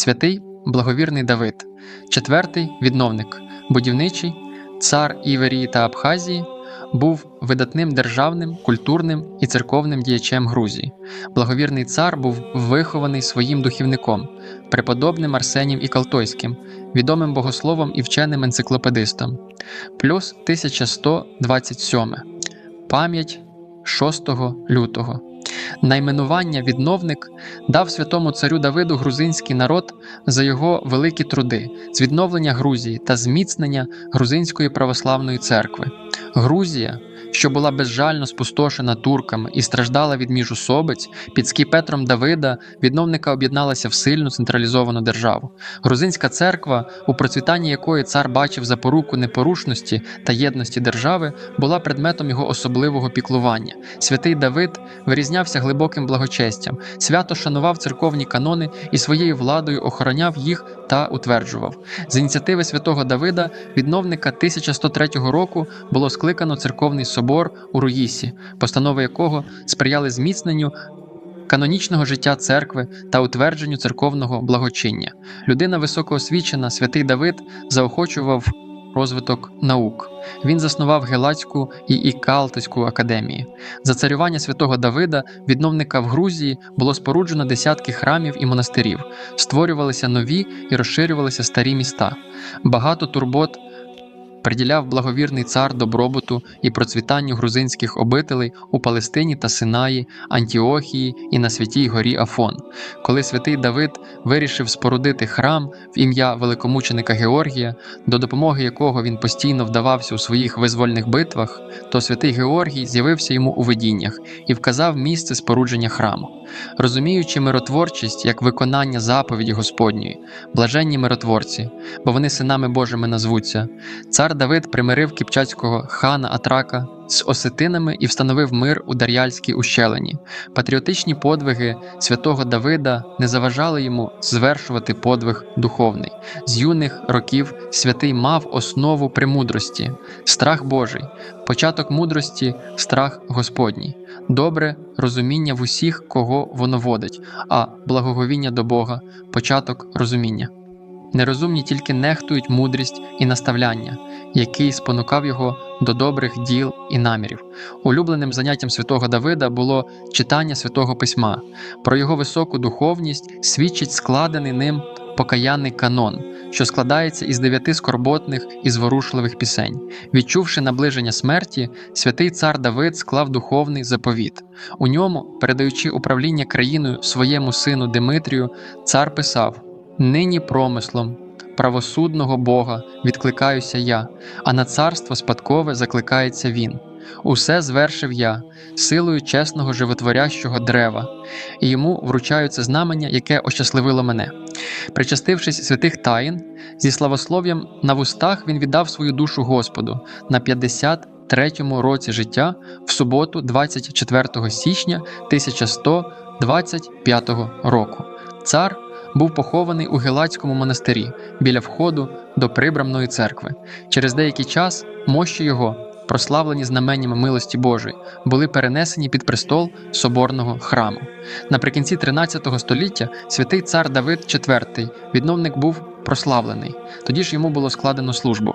святий благовірний Давид, четвертий відновник, будівничий, цар Іверії та Абхазії, був видатним державним, культурним і церковним діячем Грузії. Благовірний цар був вихований своїм духівником, преподобним Арсенієм Ікалтойським, відомим богословом і вченим енциклопедистом. Плюс 1127. Пам'ять 6 лютого. Найменування відновник дав святому царю Давиду грузинський народ за його великі труди з відновлення Грузії та зміцнення Грузинської православної церкви. Грузія, що була безжально спустошена турками і страждала від міжусобиць, під скіпетром Давида відновника об'єдналася в сильну централізовану державу. Грузинська церква, у процвітанні якої цар бачив запоруку непорушності та єдності держави, була предметом його особливого піклування. Святий Давид вирізнявся глибоким благочестям, свято шанував церковні канони і своєю владою охороняв їх та утверджував. З ініціативи святого Давида, відновника 1103 року, було скликано церковний собор у Руїсі, постанови якого сприяли зміцненню. Канонічного життя церкви та утвердженню церковного благочиння. Людина високоосвічена, святий Давид заохочував розвиток наук. Він заснував Гелацьку і Ікалтиську академії. За царювання святого Давида, відновника в Грузії, було споруджено десятки храмів і монастирів, створювалися нові і розширювалися старі міста. Багато турбот приділяв благовірний цар добробуту і процвітанню грузинських обителей у Палестині та Синаї, Антіохії і на святій горі Афон. Коли святий Давид вирішив спорудити храм в ім'я великомученика Георгія, до допомоги якого він постійно вдавався у своїх визвольних битвах, то святий Георгій з'явився йому у видіннях і вказав місце спорудження храму. Розуміючи миротворчість як виконання заповіді Господньої, блаженні миротворці, бо вони синами Божими назвуться, цар Давид примирив кипчацького хана Атрака з осетинами і встановив мир у Дар'яльській ущелині. Патріотичні подвиги святого Давида не заважали йому звершувати подвиг духовний. З юних років святий мав основу премудрості, страх Божий, початок мудрості, страх Господній, добре розуміння в усіх, кого воно водить, а благоговіння до Бога, початок розуміння. Нерозумні тільки нехтують мудрість і наставляння, який спонукав його до добрих діл і намірів. Улюбленим заняттям святого Давида було читання святого письма. Про його високу духовність свідчить складений ним покаянний канон, що складається із дев'яти скорботних і зворушливих пісень. Відчувши наближення смерті, святий цар Давид склав духовний заповіт. У ньому, передаючи управління країною своєму сину Димитрію, цар писав: Нині промислом правосудного Бога відкликаюся я, а на царство спадкове закликається він. Усе звершив я, силою чесного животворящого дерева, і йому вручаються знамення, яке ощасливило мене. Причастившись святих таїн, зі славослов'ям на вустах він віддав свою душу Господу на 53-му році життя в суботу, 24 січня 1125 року. Цар був похований у Гелацькому монастирі біля входу до прибрамної церкви. Через деякий час мощі його, прославлені знаменнями милості Божої, були перенесені під престол соборного храму. Наприкінці 13 століття святий цар Давид IV, відновник був прославлений. Тоді ж йому було складено службу.